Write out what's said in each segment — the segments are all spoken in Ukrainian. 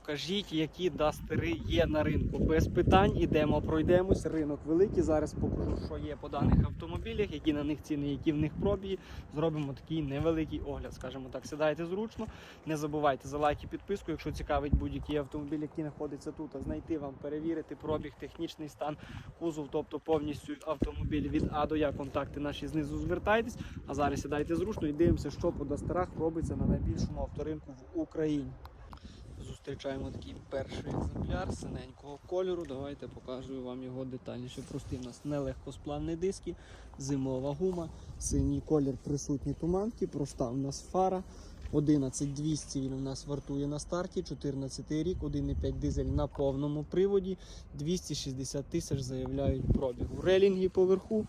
Покажіть, які дастери є на ринку. Без питань ідемо, пройдемось. Ринок великий. Зараз покажу, що є по даних автомобілях, які на них ціни, які в них пробіги. Зробимо такий невеликий огляд. Скажімо так, сідайте зручно. Не забувайте за лайк і підписку. Якщо цікавить будь-який автомобіль, який знаходиться тут, а знайти вам, перевірити пробіг, технічний стан, кузов, тобто повністю автомобіль від А до Я. Контакти наші знизу звертайтесь. А зараз сідайте зручно і дивимося, що по дастерах робиться на найбільшому авторинку в Україні. Зустрічаємо такий перший екземпляр синенького кольору. Давайте покажу вам його детальніше. Простий у нас нелегкосплавні диски, зимова гума, синій колір присутні туманки, проста у нас фара. 11200 він у нас вартує на старті, 14 рік, 1,5 дизель на повному приводі, 260 тисяч заявляють пробігу. Релінги поверху.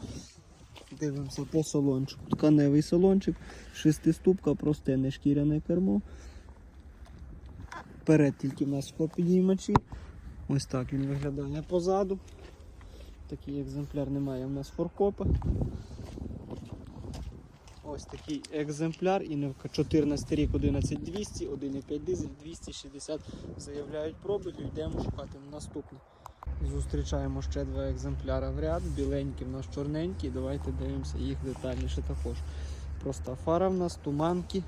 Дивимося по салончику. Тканевий салончик, шестиступка, просте не шкіряне кермо. Вперед тільки в нас склопідіймачі. Ось так він виглядає позаду. Такий екземпляр немає в нас форкопа. Ось такий екземпляр, іневка 14 рік 11200, 1,5 дизель, 260 заявляють пробіг, йдемо шукати наступний. Зустрічаємо ще два екземпляри в ряд, біленькі в нас чорненькі, давайте дивимося їх детальніше також. Проста фара в нас, туманки,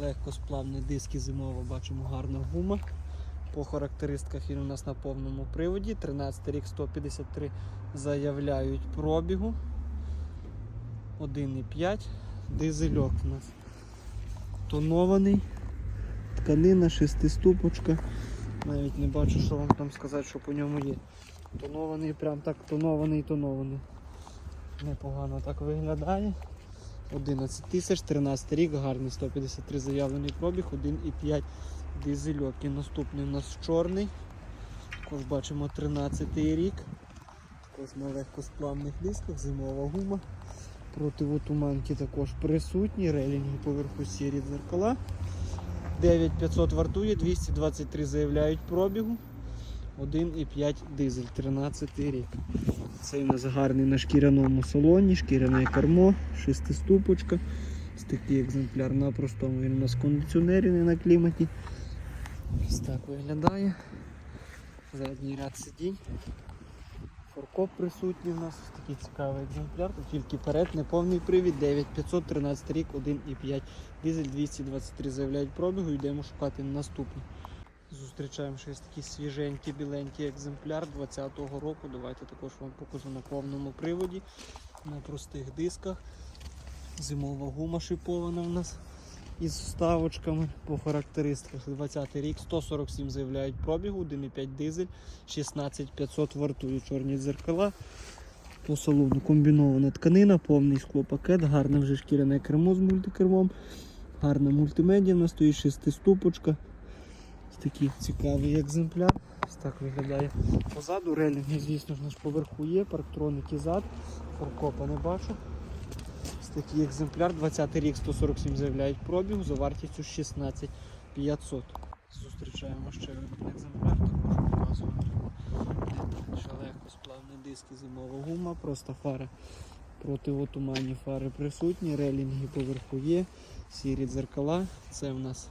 легкосплавні диски зимово, бачимо гарна гума. По характеристиках він у нас на повному приводі. 13 рік 153 заявляють пробігу. 1,5. Дизельок у нас тонований. Тканина, шестиступочка. Навіть не бачу, що вам там сказати, що по ньому є. Тонований, прям так тонований, тонований. Непогано так виглядає. 11 тисяч, 13 рік, гарний 153 заявлений пробіг, 1,5 дизельок. І наступний у нас чорний. Також бачимо 13 рік. Також на легкосплавних дисках, зимова гума. Противотуманки також присутні, релінги поверху сірі дзеркала. 9500 вартує, 223 заявляють пробігу. 1,5 дизель, 13 рік. Цей у нас гарний на шкіряному салоні, шкіряне кермо, шестиступочка. Ось такий екземпляр на простому. Він у нас кондиціонері не на кліматі. Ось так виглядає. Задній ряд сидінь. Форкоп присутній у нас ось такий цікавий екземпляр. Тут тільки перед, неповний привід, 9513 рік, 1,5 дизель 223 заявляють пробігу, йдемо шукати наступний. Зустрічаємо ще такий свіженький, біленький екземпляр 20-го року. Давайте також вам покажу на повному приводі, на простих дисках. Зимова гума шипована у нас із вставочками по характеристиках. 20 рік, 147 заявляють пробігу, 1,5 дизель, 16500 вартує чорні дзеркала. По салону комбінована тканина, повний склопакет, гарне вже шкіряне кермо з мультикермом, гарна мультимедіа, стоїть шестиступочка. Ось такий цікавий екземпляр. Ось так виглядає позаду. Релінги, звісно ж, поверху є, парктроники зад, форкопа не бачу. Ось такий екземпляр, 20 рік 147 заявляють пробігу за вартістю 16 500. Зустрічаємо ще один екземпляр, також показуємо. Ще легко сплавні диски, зимова гума, просто фари противотуманні фари присутні, релінги поверху є, сірі дзеркала. Це в нас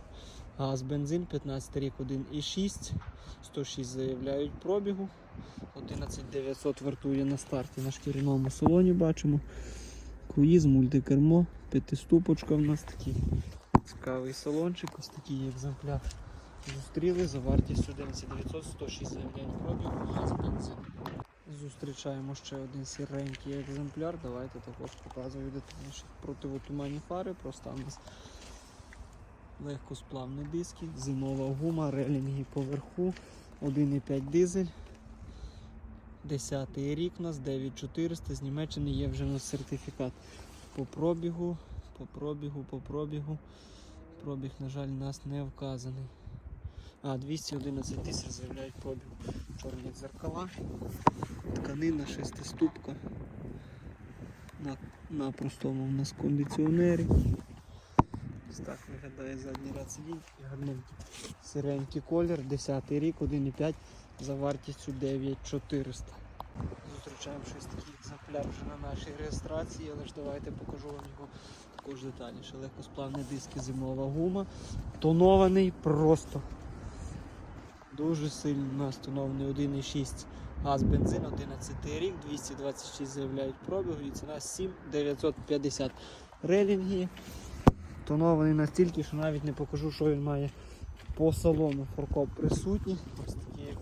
газ бензин, 15 рік 1,6, 106 заявляють пробігу. 11900 вартує на старті на шкіряному салоні бачимо. Круїз, мультикермо, п'ятиступочка в нас такий цікавий салончик, ось такий екземпляр. Зустріли за вартістю 11900, 106 заявляють пробігу, газ бензин. Зустрічаємо ще один сіренький екземпляр. Давайте також показую детальніше противотуманні фари, просто у нас легкосплавні диски, зимова гума, релінги поверху, 1,5 дизель. 10 рік у нас 9400, з Німеччини є вже у нас сертифікат по пробігу, по пробігу, по пробігу. Пробіг, на жаль, у нас не вказаний. А, 211 тисяч заявляють пробіг. Чорні дзеркала, тканина, шестиступка. На, на простому у нас кондиціонері. Ось так виглядає задній ряд сидінь. Гарненький сиренький колір, 10 рік, 1,5 за вартістю 9400. Зустрічаємо щось такий екземпляр вже на нашій реєстрації, але ж давайте покажу вам його також детальніше. Легкосплавні диски, зимова гума. Тонований просто Дуже сильно встановлений 1,6 газ бензин, 11 рік, 226 заявляють пробігу і ціна 7950. Релінги тонований настільки, що навіть не покажу, що він має по салону. Форкоп присутній. Ось такий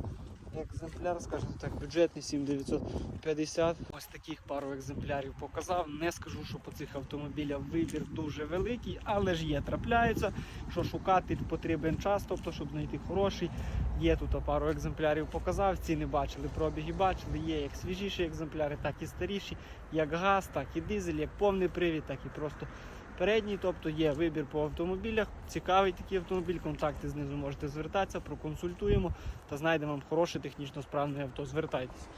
екземпляр, скажімо так, бюджетний 7950. Ось таких пару екземплярів показав. Не скажу, що по цих автомобілях вибір дуже великий, але ж є, трапляються. Що шукати потрібен час, тобто, щоб знайти хороший. Є тут пару екземплярів показав, ціни бачили, пробіги бачили. Є як свіжіші екземпляри, так і старіші, як газ, так і дизель, як повний привід, так і просто передній. Тобто є вибір по автомобілях. Цікавий такий автомобіль. Контакти знизу можете звертатися, проконсультуємо та знайдемо вам хороше технічно справне авто. Звертайтесь.